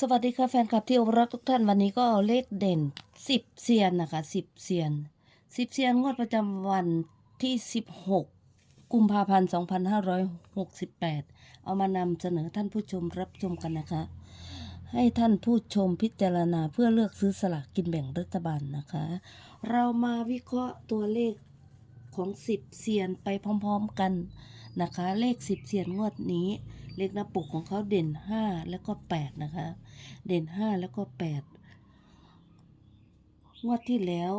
สวัสดีค่ะแฟนคลับที่รักทุกท่านวันนี้ก็เอาเลขเด่นสิบเซียนนะคะสิบเซียนสิบเซียนงวดประจำวันที่สิบหกกุมภาพันธ์สองพันห้าร้อยหกสิบแปดเอามานำเสนอท่านผู้ชมรับชมกันนะคะ ให้ท่านผู้ชมพิจารณาเพื่อเลือกซื้อสลากกินแบ่งรัฐบาลนะคะ เรามาวิเคราะห์ตัวเลขของสิบเซียนไปพร้อมๆกันนะคะ เลขสิบเซียนงวดนี้ เลขหน้าปกของเขาเด่นห้าแล้วก็แปดนะคะ เด่นห้าแล้วก็แปดงวดที่แล้ว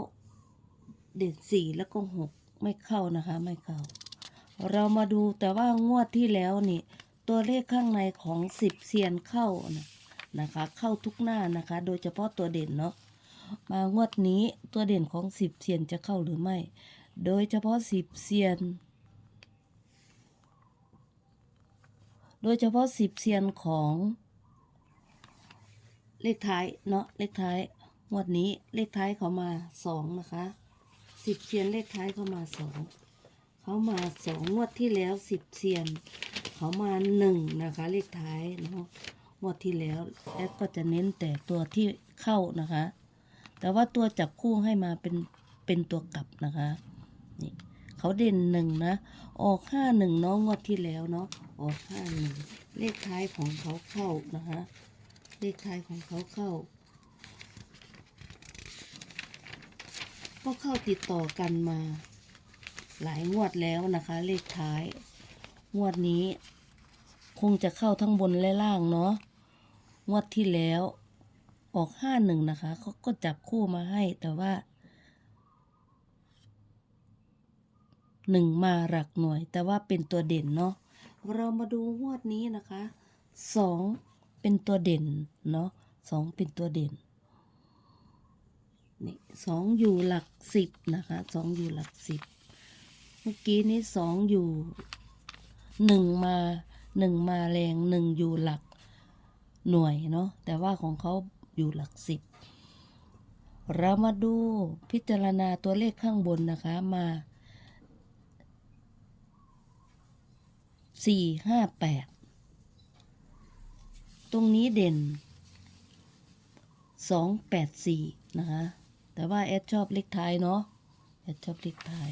เด่นสี่แล้วก็หกไม่เข้านะคะไม่เข้า เรามาดูแต่ว่างวดที่แล้วนี่ ตัวเลขข้างในของสิบเซียนเข้านะนะคะ เข้าทุกหน้านะคะ โดยเฉพาะตัวเด่นเนาะมางวดนี้ตัวเด่นของสิบเซียนจะเข้าหรือไม่ โดยเฉพาะสิบเซียน โดยเฉพาะสิบเซียนของ เลขท้ายเนาะเลขท้ายงวดนี้เลขท้ายเขามาสองนะคะสิบเซียนเลขท้ายเขามาสองเขามาสองงวดที่แล้วสิบเซียนเขามาหนึ่งนะคะ เลขท้ายเนาะงวดที่แล้วแอดก็จะเน้นแต่ตัวที่เข้านะคะ แต่ว่าตัวจับคู่ให้มาเป็นเป็นตัวกลับนะคะนี่เขาเด่นหนึ่งนะ ออกห้าหนึ่งเนาะงวดที่แล้วเนาะออกห้าหนึ่งเลขท้ายของเขาเข้านะคะ เลขท้ายของเขาเข้า ก็เข้าติดต่อกันมา หลายงวดแล้วนะคะ เลขท้าย งวดนี้ คงจะเข้าทั้งบนและล่างเนาะงวดที่แล้วออกห้าหนึ่งนะคะเขาก็จับคู่มาให้แต่ว่าหนึ่งมาหลักหน่วย แต่ว่าเป็นตัวเด่นเนาะเรามาดูงวดนี้นะคะสอง เป็นตัวเด่นเนาะสองเป็นตัวเด่นนี่สองอยู่หลักสิบนะคะสองอยู่หลักสิบเมื่อกี้นี้สองอยู่หนึ่งมาหนึ่งมาแรงหนึ่งอยู่หลักหน่วยเนาะแต่ว่าของเขาอยู่หลักสิบเรามาดูพิจารณาตัวเลขข้างบนนะคะมาสี่ห้าแปด ตรงนี้เด่น 284 นะคะ แต่ว่าแอดชอบเลขท้ายเนาะแอดชอบเลขท้าย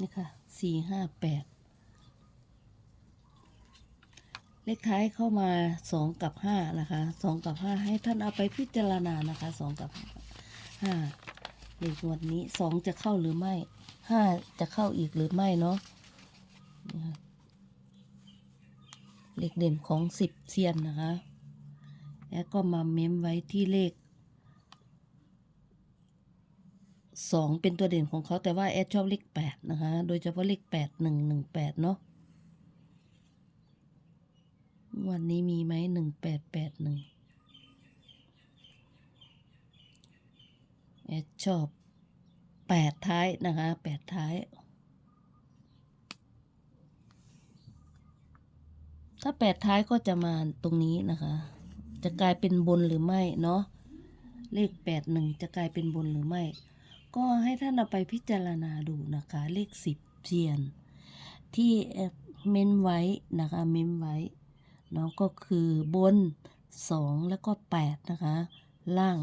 นี่ค่ะ 458 เลขท้ายเข้ามา 2 กับ 5 นะคะ 2 กับ 5 ให้ท่านเอาไปพิจารณานะคะ 2 กับ 5 ในส่วนนี้สองจะเข้าหรือไม่ห้าจะเข้าอีกหรือไม่เนาะเลขเด่นของสิบเซียนนะคะ แล้วก็มาเม้มไว้ที่เลขสองเป็นตัวเด่นของเขาแต่ว่าแอดชอบเลขแปดนะคะ โดยเฉพาะเลขแปดหนึ่งหนึ่งแปดเนาะวันนี้มีไหมหนึ่งแปดแปดหนึ่ง ดชอบแปดท้ายนะคะแปดท้าย ถ้าแปดท้ายก็จะมาตรงนี้นะคะ จะกลายเป็นบนหรือไม่เนาะเลขแปดหนึ่งจะกลายเป็นบนหรือไม่ ก็ให้ท่านเอาไปพิจารณาดูนะคะ เลขสิบเจียน ที่เม้นไว้นะคะเม้นไว้เนาะก็คือบนสองแล้วก็แปดนะคะ ล่าง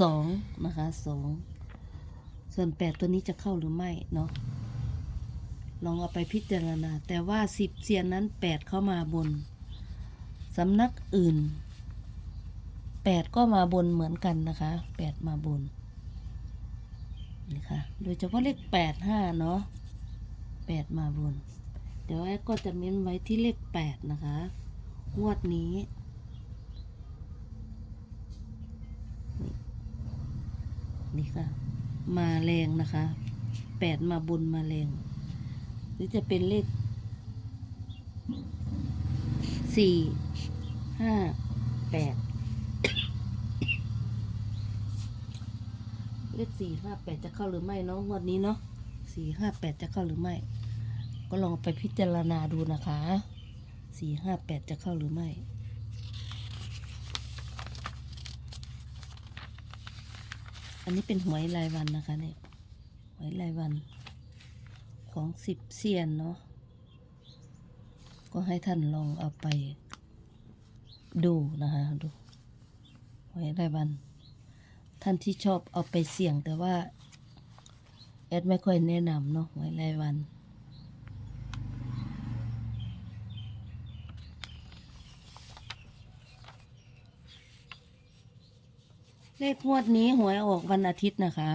สองนะคะสองส่วนแปดตัวนี้จะเข้าหรือไม่เนาะลองเอาไปพิจารณา แต่ว่าสิบเซียนนั้นแปดเข้ามาบนสำนักอื่นแปดก็มาบนเหมือนกันนะคะแปดมาบนนี่ค่ะโดยเฉพาะเลขแปดห้าเนาะแปดมาบน เดี๋ยวแอดก็จะเม้นไว้ที่เลขแปดนะคะงวดนี้ นี่ค่ะ มาแรงนะคะแปดมาบุญมาแรงหรือจะเป็นเลขสี่ห้าแปดเลขสี่ห้าแปดจะเข้าหรือไม่เนาะงวดนี้เนาะสี่ห้าแปดจะเข้าหรือไม่ ก็ลองไปพิจารณาดูนะคะสี่ห้าแปดจะเข้าหรือไม่ อันนี้เป็นหวยรายวันนะคะเนี่ยหวยรายวัน ของสิบเซียนเนาะก็ให้ท่านลองเอาไปดูนะคะดูหวยรายวัน ท่านที่ชอบเอาไปเสี่ยงแต่ว่าแอดไม่ค่อยแนะนำเนาะหวยรายวัน เลขงวดนี้หวยออกวันอาทิตย์นะคะ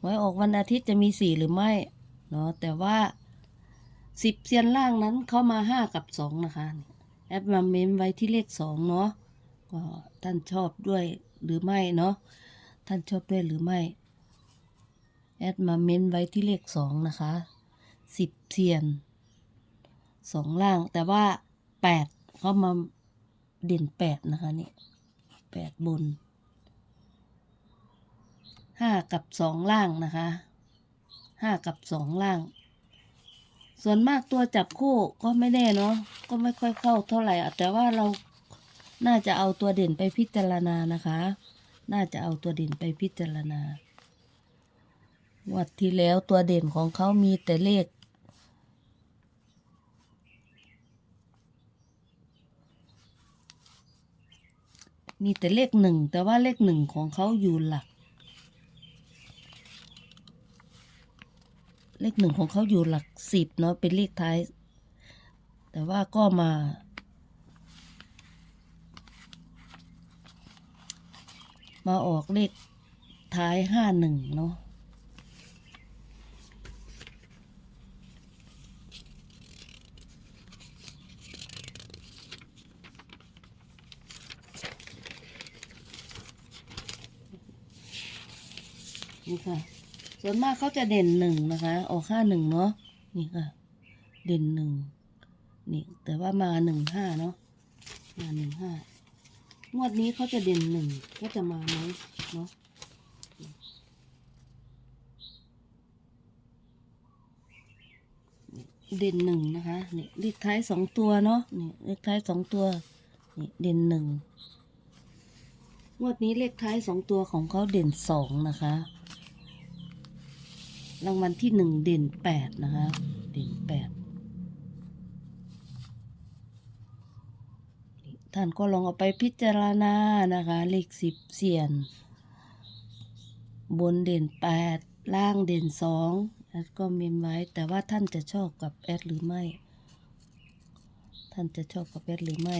หวยออกวันอาทิตย์จะมีสี่หรือไม่เนาะแต่ว่าสิบเซียนล่างนั้นเข้ามาห้ากับสองนะคะแอดมาเมมไว้ที่เลขสองเนาะก็ท่านชอบด้วยหรือไม่เนาะท่านชอบด้วยหรือไม่แอดมาเมนไว้ที่เลขสองนะคะสิบเซียนสองล่างแต่ว่าแปดเขามาเด่นแปดนะคะนี่ แปดบนห้ากับสองล่างนะคะห้ากับสองล่าง ส่วนมากตัวจับคู่ก็ไม่แน่เนาะก็ไม่ค่อยเข้าเท่าไหร่อะแต่ว่าเราน่าจะเอาตัวเด่นไปพิจารณานะคะ น่าจะเอาตัวเด่นไปพิจารณาวัดที่แล้วตัวเด่นของเขามีแต่เลข มีแต่เลขหนึ่งแต่ว่าเลขหนึ่งของเขาอยู่หลัก เลขหนึ่งของเขาอยู่หลักสิบเนาะเป็นเลขท้าย แต่ว่าก็มา มาออกเลขท้ายห้าหนึ่งเนาะ นี่ค่ะ ส่วนมากเขาจะเด่นหนึ่งนะคะ ออกห้าหนึ่งเนาะนี่ค่ะ เด่นหนึ่งนี่แต่ว่ามาหนึ่งห้าเนาะมาหนึ่งห้างวดนี้เขาจะเด่นหนึ่งก็จะมาไหมเนาะเด่นหนึ่งนะคะนี่เลขท้ายสองตัวเนาะนี่เลขท้ายสองตัวนี่เด่นหนึ่งงวดนี้เลขท้ายสองตัวของเขาเด่นสองนะคะ รางวัลที่หนึ่งเด่นแปดนะคะ เด่นแปดท่านก็ลองเอาไปพิจารณานะคะ เลขสิบเสียน บนเด่นแปดล่างเด่นสองแอดก็เมมไว้ แต่ว่าท่านจะชอบกับแอดหรือไม่ ท่านจะชอบกับแอดหรือไม่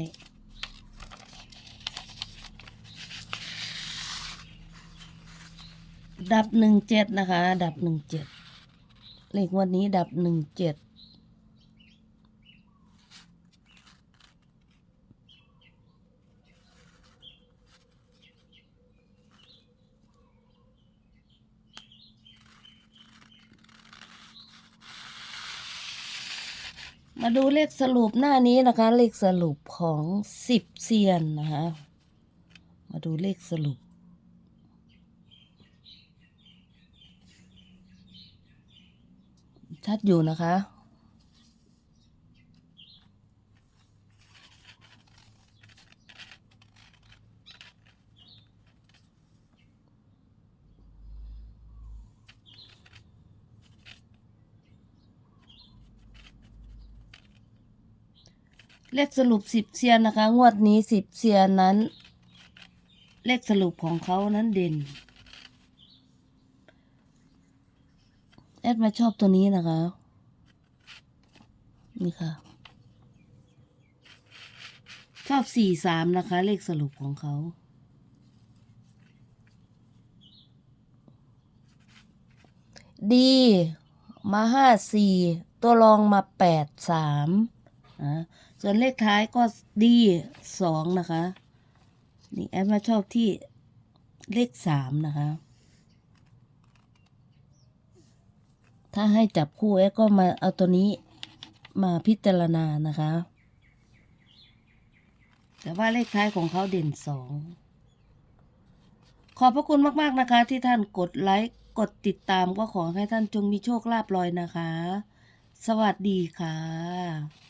ดับหนึ่งเจ็ดนะคะ ดับหนึ่งเจ็ดเลขวันนี้ดับหนึ่งเจ็ดมาดูเลขสรุปหน้านี้นะคะ เลขสรุปของสิบเซียนนะคะ มาดูเลขสรุป ชัดอยู่นะคะ เลขสรุปสิบเซียนนะคะ งวดนี้สิบเซียนนั้น เลขสรุปของเขานั้นเด่น แอ ดมาชอบตัวนี้นะคะ นี่ค่ะ ชอบสี่สามนะคะ เลขสรุปของเขาดีมาห้าสี่ตัวรองมาแปดสามอะส่วนเลขท้ายก็ดีสองนะคะ นี่แอดมาชอบที่เลขสามนะคะ ถ้าให้จับคู่แอดก็มาเอาตัวนี้มาพิจารณานะคะ แต่ว่าเลขท้ายของเขาเด่นสอง ขอบพระคุณมาก ๆ นะคะ ที่ท่านกดไลค์ กดติดตามก็ขอให้ท่านจงมีโชคลาภลอยนะคะ สวัสดีค่ะ